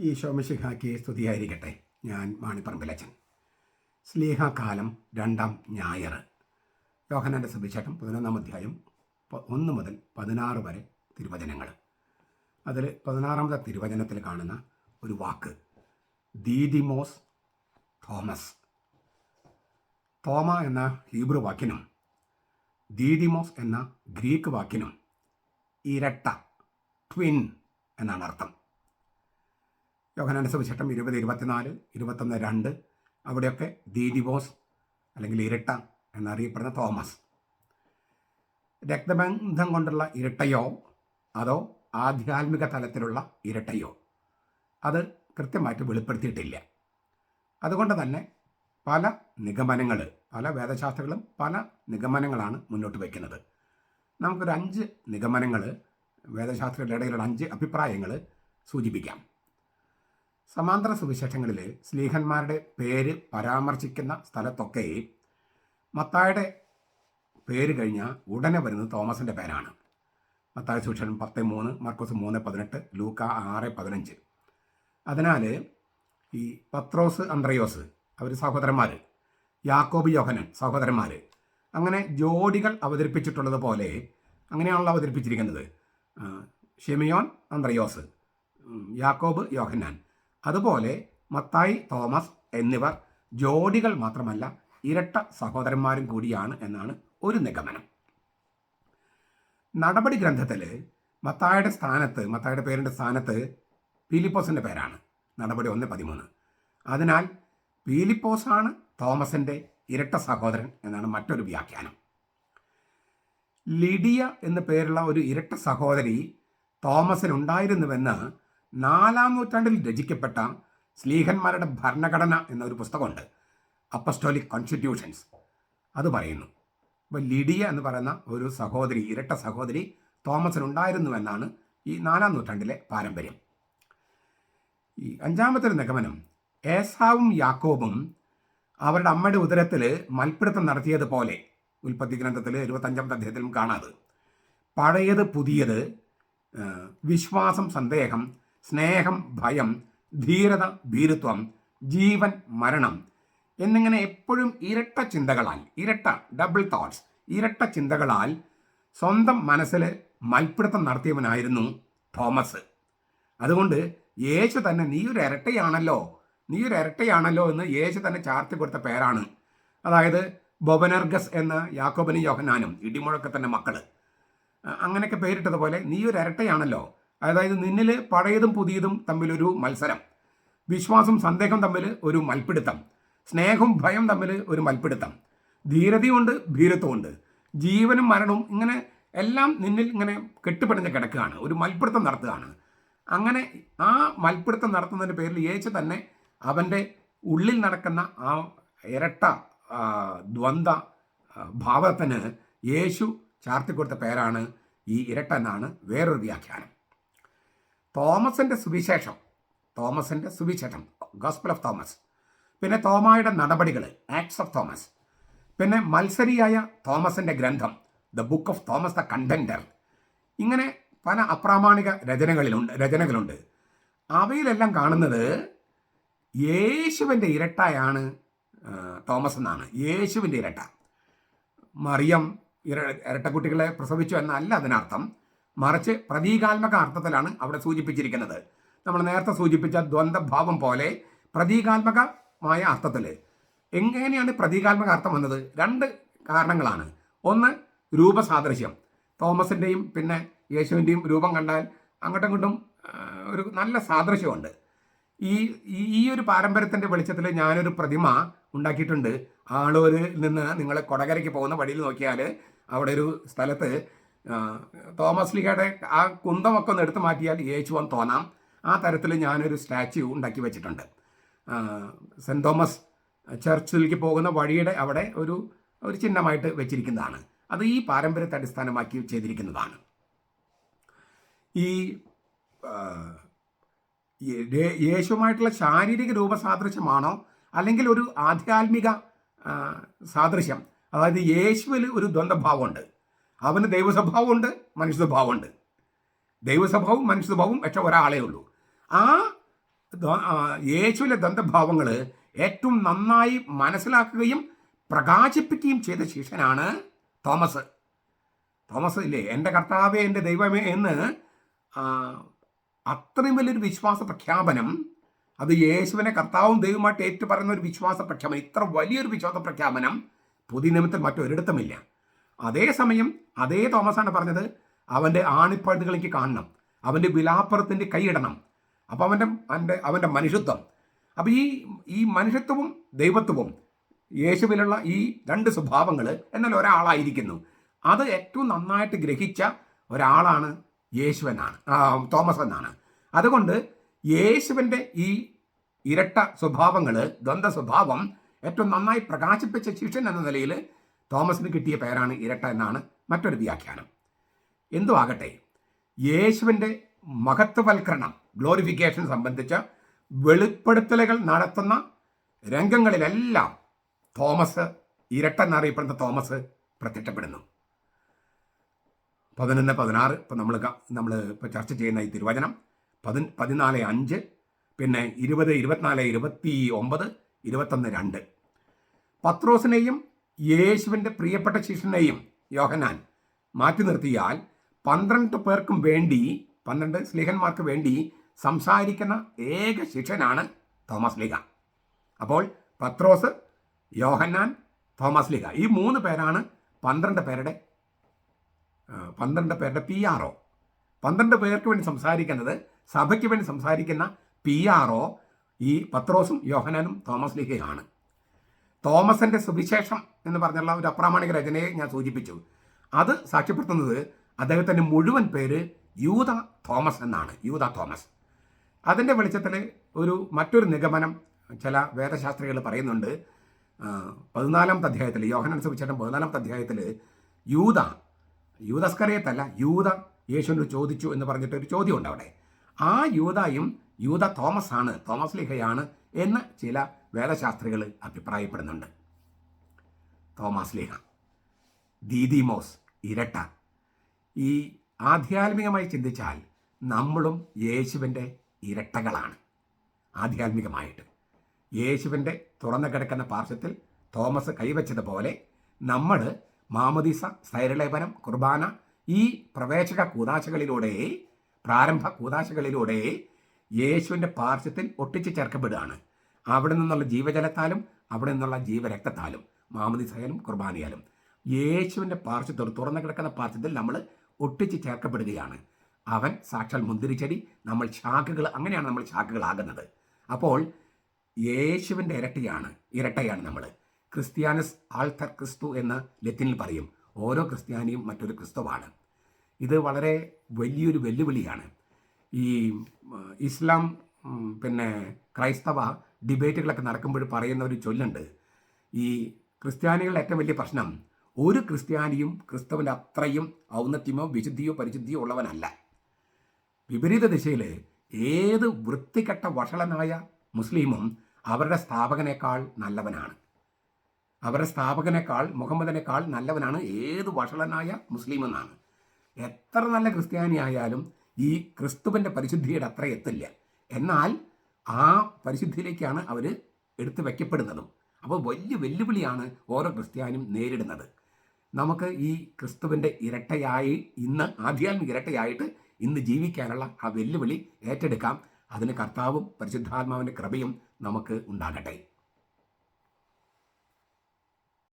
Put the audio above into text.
ഈ ശോമശിഖാക്ക് സ്തുതിയായിരിക്കട്ടെ. ഞാൻ മാണിപ്പറമ്പിലച്ചൻ. സ്ലീഹാകാലം രണ്ടാം ഞായർ യോഹനാന്റെ സുവിശേഷം പതിനൊന്നാം അധ്യായം ഒന്ന് മുതൽ പതിനാറ് വരെ തിരുവചനങ്ങൾ. അതിൽ പതിനാറാമത്തെ തിരുവചനത്തിൽ കാണുന്ന ഒരു വാക്ക്. ദീദിമോസ് തോമസ്. തോമ എന്ന ഹീബ്രു വാക്കിനും ദീദിമോസ് എന്ന ഗ്രീക്ക് വാക്കിനും ഇരട്ട ട്വിൻ എന്നാണ് അർത്ഥം. യോഹനാന്റെ സുവിശേഷം ഇരുപത് ഇരുപത്തിനാല് ഇരുപത്തൊന്ന് രണ്ട്. അവിടെയൊക്കെ ദീദിബോസ് അല്ലെങ്കിൽ ഇരട്ട എന്നറിയപ്പെടുന്ന തോമസ്. രക്തബന്ധം കൊണ്ടുള്ള ഇരട്ടയോ അതോ ആധ്യാത്മിക തലത്തിലുള്ള ഇരട്ടയോ? അത് കൃത്യമായിട്ട് വെളിപ്പെടുത്തിയിട്ടില്ല. അതുകൊണ്ട് തന്നെ പല നിഗമനങ്ങൾ പല വേദശാസ്ത്രങ്ങളും പല നിഗമനങ്ങളാണ് മുന്നോട്ട് വയ്ക്കുന്നത്. നമുക്കൊരു അഞ്ച് നിഗമനങ്ങൾ വേദശാസ്ത്രങ്ങളുടെ ഇടയിലുള്ള അഞ്ച് അഭിപ്രായങ്ങൾ സൂചിപ്പിക്കാം. സമാന്തര സുവിശേഷങ്ങളിൽ സ്ലീഹന്മാരുടെ പേര് പരാമർശിക്കുന്ന സ്ഥലത്തൊക്കെ മത്തായുടെ പേര് കഴിഞ്ഞാൽ ഉടനെ വരുന്നത് തോമസിന്റെ പേരാണ്. മത്തായ സുവിശേഷം പത്ത് മൂന്ന് മർക്കോസ് മൂന്ന് പതിനെട്ട് ലൂക്ക ആറ് പതിനഞ്ച്. അതിനാൽ ഈ പത്രോസ് അന്ത്രയോസ് അവർ സഹോദരന്മാർ യാക്കോബ് യോഹനൻ സഹോദരന്മാർ അങ്ങനെ ജോഡികൾ അവതരിപ്പിച്ചിട്ടുള്ളത് പോലെ അങ്ങനെയാണല്ലോ അവതരിപ്പിച്ചിരിക്കുന്നത്. ഷെമിയോൻ അന്ത്രയോസ് യാക്കോബ് യോഹന്നാൻ. അതുപോലെ മത്തായി തോമസ് എന്നിവർ ജോഡികൾ മാത്രമല്ല ഇരട്ട സഹോദരന്മാരും കൂടിയാണ് എന്നാണ് ഒരു നിഗമനം. നടപടി ഗ്രന്ഥത്തിൽ മത്തായുടെ സ്ഥാനത്ത് മത്തായുടെ പേരിന്റെ സ്ഥാനത്ത് പീലിപ്പോസിന്റെ പേരാണ്. നടപടി ഒന്ന് പതിമൂന്ന്. അതിനാൽ പീലിപ്പോസാണ് തോമസിന്റെ ഇരട്ട സഹോദരൻ എന്നാണ് മറ്റൊരു വ്യാഖ്യാനം. ലിഡിയ എന്ന പേരുള്ള ഒരു ഇരട്ട സഹോദരി തോമസിനുണ്ടായിരുന്നുവെന്ന് നാലാം നൂറ്റാണ്ടിൽ രചിക്കപ്പെട്ട സ്ലീഹന്മാരുടെ ഭരണഘടന എന്നൊരു പുസ്തകമുണ്ട്. അപ്പസ്റ്റോലിക് കോൺസ്റ്റിറ്റ്യൂഷൻസ് അത് പറയുന്നു. അപ്പോൾ ലിഡിയ എന്ന് പറയുന്ന ഒരു സഹോദരി ഇരട്ട സഹോദരി തോമസിനുണ്ടായിരുന്നുവെന്നാണ് ഈ നാലാം നൂറ്റാണ്ടിലെ പാരമ്പര്യം. ഈ അഞ്ചാമത്തെ ഒരു നിഗമനം ഏസാവും യാക്കോബും അവരുടെ അമ്മയുടെ ഉദരത്തിൽ മൽപ്പിടുത്തം നടത്തിയതുപോലെ ഉൽപ്പത്തി ഗ്രന്ഥത്തിൽ ഇരുപത്തഞ്ചാമത്തെ അദ്ദേഹത്തിലും കാണാതെ പഴയത് പുതിയത് വിശ്വാസം സന്ദേഹം സ്നേഹം ഭയം ധീരത ഭീരുത്വം ജീവൻ മരണം എന്നിങ്ങനെ എപ്പോഴും ഇരട്ട ചിന്തകളാൽ ഇരട്ട ഡബിൾ തോട്ട്സ് ഇരട്ട ചിന്തകളാൽ സ്വന്തം മനസ്സിൽ മൽപ്പിടുത്തം നടത്തിയവനായിരുന്നു തോമസ്. അതുകൊണ്ട് യേശു തന്നെ നീ ഒരു ഇരട്ടയാണല്ലോ നീ ഒരു ഇരട്ടയാണല്ലോ എന്ന് യേശു തന്നെ ചാർത്തി കൊടുത്ത പേരാണ്. അതായത് ബൊബനർഗസ് എന്ന യാക്കോബനും യോഹനാനും ഇടിമുഴക്കത്തിന്റെ മക്കൾ. അങ്ങനെയൊക്കെ പേരിട്ടതുപോലെ നീ ഒരു ഇരട്ടയാണല്ലോ അതായത് നിന്നിൽ പഴയതും പുതിയതും തമ്മിലൊരു മത്സരം. വിശ്വാസം സന്ദേഹം തമ്മിൽ ഒരു മൽപ്പിടുത്തം. സ്നേഹം ഭയം തമ്മിൽ ഒരു മൽപ്പിടുത്തം. ധീരതയുണ്ട് ഭീരത്വമുണ്ട് ജീവനും മരണവും ഇങ്ങനെ എല്ലാം നിന്നിൽ ഇങ്ങനെ കെട്ടുപിടിഞ്ഞ് കിടക്കുകയാണ്. ഒരു മൽപ്പിടുത്തം നടത്തുകയാണ്. അങ്ങനെ ആ മൽപ്പിടുത്തം നടത്തുന്നതിന്റെ പേരിൽ യേശു തന്നെ അവന്റെ ഉള്ളിൽ നടക്കുന്ന ആ ഇരട്ട ദ്വന്ദ് ഭാവത്തിന് യേശു ചാർത്തിക്കൊടുത്ത പേരാണ് ഈ ഇരട്ട എന്നാണ് വേറൊരു വ്യാഖ്യാനം. തോമസിന്റെ സുവിശേഷം. തോമസിന്റെ സുവിശേഷം. ഗോസ്പിൾ ഓഫ് തോമസ് പിന്നെ തോമായുടെ നടപടികൾ ആക്ട്സ് ഓഫ് തോമസ് പിന്നെ മത്സരിയായ തോമസിന്റെ ഗ്രന്ഥം. The book of Thomas the contender ഇങ്ങനെ പല അപ്രാമാണിക രചനകളിലുണ്ട് രചനകളുണ്ട്. അവയിലെല്ലാം കാണുന്നത് യേശുവിന്റെ ഇരട്ടയാണ് തോമസ് എന്നാണ്. യേശുവിന്റെ ഇരട്ട. മറിയം ഇര ഇരട്ടക്കുട്ടികളെ പ്രസവിച്ചു എന്നല്ല അതിനർത്ഥം. മറിച്ച് പ്രതീകാത്മക അർത്ഥത്തിലാണ് അവിടെ സൂചിപ്പിച്ചിരിക്കുന്നത്. നമ്മൾ നേരത്തെ സൂചിപ്പിച്ച ദ്വന്ദ്ഭാവം പോലെ പ്രതീകാത്മകമായ അർത്ഥത്തിൽ എങ്ങനെയാണ് പ്രതീകാത്മക അർത്ഥം വന്നത്? രണ്ട് കാരണങ്ങളാണ്. ഒന്ന് രൂപസാദൃശ്യം. തോമസിന്റെയും പിന്നെ യേശുവിന്റെയും രൂപം കണ്ടാൽ അങ്ങോട്ടും ഇങ്ങോട്ടും ഒരു നല്ല സാദൃശ്യമുണ്ട്. ഈ ഈ- ഒരു പാരമ്പര്യത്തിന്റെ വെളിച്ചത്തിൽ ഞാനൊരു പ്രതിമ ഉണ്ടാക്കിയിട്ടുണ്ട്. ആളൂരിൽ നിന്ന് നിങ്ങൾ കൊടകരയ്ക്ക് പോകുന്ന വഴിയിൽ നോക്കിയാൽ അവിടെ ഒരു സ്ഥലത്ത് തോമസ് ലീഗയുടെ ആ കുന്തമൊക്കെ ഒന്ന് എടുത്തു മാറ്റിയാൽ യേശുവൻ തോന്നാം. ആ തരത്തിൽ ഞാനൊരു സ്റ്റാച്യു ഉണ്ടാക്കി വെച്ചിട്ടുണ്ട്. സെന്റ് സെന്റ് തോമസ് ചർച്ചിലേക്ക് പോകുന്ന വഴിയുടെ അവിടെ ഒരു ഒരു ചിഹ്നമായിട്ട് വെച്ചിരിക്കുന്നതാണ്. അത് ഈ പാരമ്പര്യത്തെ അടിസ്ഥാനമാക്കി ചെയ്തിരിക്കുന്നതാണ്. ഈ യേശുമായിട്ടുള്ള ശാരീരിക രൂപസാദൃശ്യമാണോ അല്ലെങ്കിൽ ഒരു ആധ്യാത്മിക സാദൃശ്യം? അതായത് യേശുവിൽ ഒരു ദ്വന്ദ്ഭാവമുണ്ട് അവന് ദൈവസ്വഭാവമുണ്ട് മനുഷ്യ സ്വഭാവമുണ്ട് ദൈവസ്വഭാവവും മനുഷ്യ സ്വഭാവവും പക്ഷെ ഒരാളേ ഉള്ളൂ. ആ യേശുവിലെ ദന്തഭാവങ്ങൾ ഏറ്റവും നന്നായി മനസ്സിലാക്കുകയും പ്രകാശിപ്പിക്കുകയും ചെയ്ത ശിഷ്യനാണ് തോമസ്. തോമസ് ഇല്ലേ? എന്റെ കർത്താവേ എന്റെ ദൈവമേ എന്ന് അത്രയും വലിയൊരു വിശ്വാസ പ്രഖ്യാപനം അത് യേശുവിനെ കർത്താവും ദൈവമായിട്ട് ഏറ്റു പറയുന്ന ഒരു വിശ്വാസ പ്രഖ്യാപനം ഇത്ര വലിയൊരു വിശ്വാസ പ്രഖ്യാപനം പുതിയ നിയമത്തിൽ മറ്റൊരിടത്തുമില്ല അതേസമയം അതേ തോമസാണ് പറഞ്ഞത് അവന്റെ ആണിപ്പഴുതുകളേക്ക് കാണണം അവന്റെ വിലാപ്പുറത്തിന്റെ കൈയിടണം. അപ്പോൾ അവന്റെ അവന്റെ അവന്റെ മനുഷ്യത്വം. അപ്പോൾ ഈ ഈ മനുഷ്യത്വവും ദൈവത്വവും യേശുവിലുള്ള ഈ രണ്ട് സ്വഭാവങ്ങൾ എന്നാൽ ഒരാളായിരിക്കുന്നു. അത് ഏറ്റവും നന്നായിട്ട് ഗ്രഹിച്ച ഒരാളാണ് യേശുവനാണ് തോമസ് എന്നാണ് അതുകൊണ്ട് യേശുവിന്റെ ഈ ഇരട്ട സ്വഭാവങ്ങൾ ദ്വന്ദ്വ സ്വഭാവം ഏറ്റവും നന്നായി പ്രകാശിപ്പിച്ച ശിഷ്യൻ എന്ന നിലയിൽ തോമസിന് കിട്ടിയ പേരാണ് ഇരട്ട എന്നാണ് മറ്റൊരു വ്യാഖ്യാനം. എന്തു ആകട്ടെ. യേശുവിന്റെ മഹത്വവൽക്കരണം ഗ്ലോറിഫിക്കേഷൻ സംബന്ധിച്ച വെളിപ്പെടുത്തലുകൾ നടത്തുന്ന രംഗങ്ങളിലെല്ലാം തോമസ് ഇരട്ട എന്നറിയപ്പെടുന്ന തോമസ് പ്രത്യക്ഷപ്പെടുന്നു. പതിനൊന്ന് പതിനാറ് ഇപ്പം നമ്മൾ നമ്മൾ ഇപ്പോൾ ചർച്ച ചെയ്യുന്ന ഈ തിരുവചനം പതി പതിനാല് അഞ്ച് പിന്നെ ഇരുപത് ഇരുപത്തിനാല് ഇരുപത്തി ഒമ്പത് ഇരുപത്തൊന്ന് രണ്ട്. പത്രോസിനെയും യേശുവിന്റെ പ്രിയപ്പെട്ട ശിഷ്യനെയും യോഹനാൻ മാറ്റി നിർത്തിയാൽ പന്ത്രണ്ട് പേർക്കും വേണ്ടി പന്ത്രണ്ട് സ്ലിഹന്മാർക്ക് വേണ്ടി സംസാരിക്കുന്ന ഏക ശിഷ്യനാണ് തോമസ് ലീഗ. അപ്പോൾ പത്രോസ് യോഹന്നാൻ തോമസ് ലീഗ. ഈ മൂന്ന് പേരാണ് പന്ത്രണ്ട് പേരുടെ പന്ത്രണ്ട് പേരുടെ പി ആർ ഒ. പന്ത്രണ്ട് പേർക്ക് വേണ്ടി സംസാരിക്കുന്നത് സഭയ്ക്ക് വേണ്ടി സംസാരിക്കുന്ന പി ആർ ഒ ഈ പത്രോസും യോഹനാനും തോമസ് ലീഗയാണ്. തോമസിന്റെ സുവിശേഷം എന്ന് പറഞ്ഞുള്ള ഒരു അപ്രാമാണിക രചനയെ ഞാൻ സൂചിപ്പിച്ചു. അത് സാക്ഷ്യപ്പെടുത്തുന്നത് അദ്ദേഹത്തിന്റെ മുഴുവൻ പേര് യൂത തോമസ് എന്നാണ്. യൂത തോമസ്. അതിന്റെ വെളിച്ചത്തിൽ ഒരു മറ്റൊരു നിഗമനം ചില വേദശാസ്ത്രികൾ പറയുന്നുണ്ട്. പതിനാലാമത്തെ അധ്യായത്തിൽ യോഹനൻ സുവിശേഷം പതിനാലാമത്തെ അധ്യായത്തിൽ യൂത യൂതസ്കറിയത്തല്ല യൂത യേശുവിനോട് ചോദിച്ചു എന്ന് പറഞ്ഞിട്ട് ഒരു ചോദ്യമുണ്ട് അവിടെ. ആ യൂതായും യൂത തോമസ് ആണ് തോമസ് ലിഹയാണ് എന്ന് ചില വേദശാസ്ത്രികൾ അഭിപ്രായപ്പെടുന്നുണ്ട്. തോമസ് ലിഹ ദീദിമോസ് ഇരട്ട. ഈ ആധ്യാത്മികമായി ചിന്തിച്ചാൽ നമ്മളും യേശുവിന്റെ ഇരട്ടകളാണ്. ആധ്യാത്മികമായിട്ട്. യേശുവിന്റെ തുറന്നു കിടക്കുന്ന പാർശ്വത്തിൽ തോമസ് കൈവച്ചതുപോലെ നമ്മൾ മാമദിസ സ്ഥൈര്യലേപനം കുർബാന ഈ പ്രവേശക കൂതാശകളിലൂടെ പ്രാരംഭ കൂതാശകളിലൂടെ യേശുവിന്റെ പാർശ്വത്തിൽ ഒട്ടിച്ചു ചേർക്കപ്പെടുകയാണ്. അവിടെ നിന്നുള്ള ജീവജലത്താലും അവിടെ നിന്നുള്ള ജീവരക്തത്താലും മാമദിസയാലും കുർബാനയാലും. യേശുവിന്റെ പാർശ്വത്തോട് തുറന്നു കിടക്കുന്ന പാർശ്വത്തിൽ നമ്മൾ ഒട്ടിച്ച് ചേർക്കപ്പെടുകയാണ്. അവൻ സാക്ഷാൽ മുന്തിരിച്ചെടി നമ്മൾ ശാഖകൾ അങ്ങനെയാണ് നമ്മൾ ശാഖകളാകുന്നത്. അപ്പോൾ യേശുവിന്റെ ഇരട്ടയാണ് ഇരട്ടയാണ് നമ്മൾ. ക്രിസ്ത്യാനസ് ആൾത്തർ ക്രിസ്തു എന്ന് ലത്തിനിൽ പറയും. ഓരോ ക്രിസ്ത്യാനിയും മറ്റൊരു ക്രിസ്തുവാണ്. ഇത് വളരെ വലിയൊരു വെല്ലുവിളിയാണ്. ഈ ഇസ്ലാം പിന്നെ ക്രൈസ്തവ ഡിബേറ്റുകളൊക്കെ നടക്കുമ്പോൾ പറയുന്ന ഒരു ചൊല്ലുണ്ട്. ഈ ക്രിസ്ത്യാനികളുടെ ഏറ്റവും വലിയ പ്രശ്നം ഒരു ക്രിസ്ത്യാനിയും ക്രിസ്തുവിന്റെ അത്രയും ഔന്നത്യമോ വിശുദ്ധിയോ പരിശുദ്ധിയോ ഉള്ളവനല്ല. വിപരീത ദിശയിൽ ഏത് വൃത്തികെട്ട വഷളനായ മുസ്ലിമും അവരുടെ സ്ഥാപകനേക്കാൾ നല്ലവനാണ്. അവരുടെ സ്ഥാപകനേക്കാൾ മുഹമ്മദിനേക്കാൾ നല്ലവനാണ് ഏത് വഷളനായ മുസ്ലിം എന്നാണ് എത്ര നല്ല ക്രിസ്ത്യാനി ആയാലും ഈ ക്രിസ്തുവിന്റെ പരിശുദ്ധിയുടെ അത്ര എത്തില്ല. എന്നാൽ ആ പരിശുദ്ധിയിലേക്കാണ് അവർ എടുത്തു വയ്ക്കപ്പെടുന്നതും. അപ്പോൾ വലിയ വെല്ലുവിളിയാണ് ഓരോ ക്രിസ്ത്യാനും നേരിടുന്നത്. നമുക്ക് ഈ ക്രിസ്തുവിന്റെ ഇരട്ടയായി ഇന്ന് ആധ്യാത്മിക ഇരട്ടയായിട്ട് ഇന്ന് ജീവിക്കാനുള്ള ആ വെല്ലുവിളി ഏറ്റെടുക്കാം. അതിന് കർത്താവും പരിശുദ്ധാത്മാവിന്റെ കൃപയും നമുക്ക് ഉണ്ടാകട്ടെ.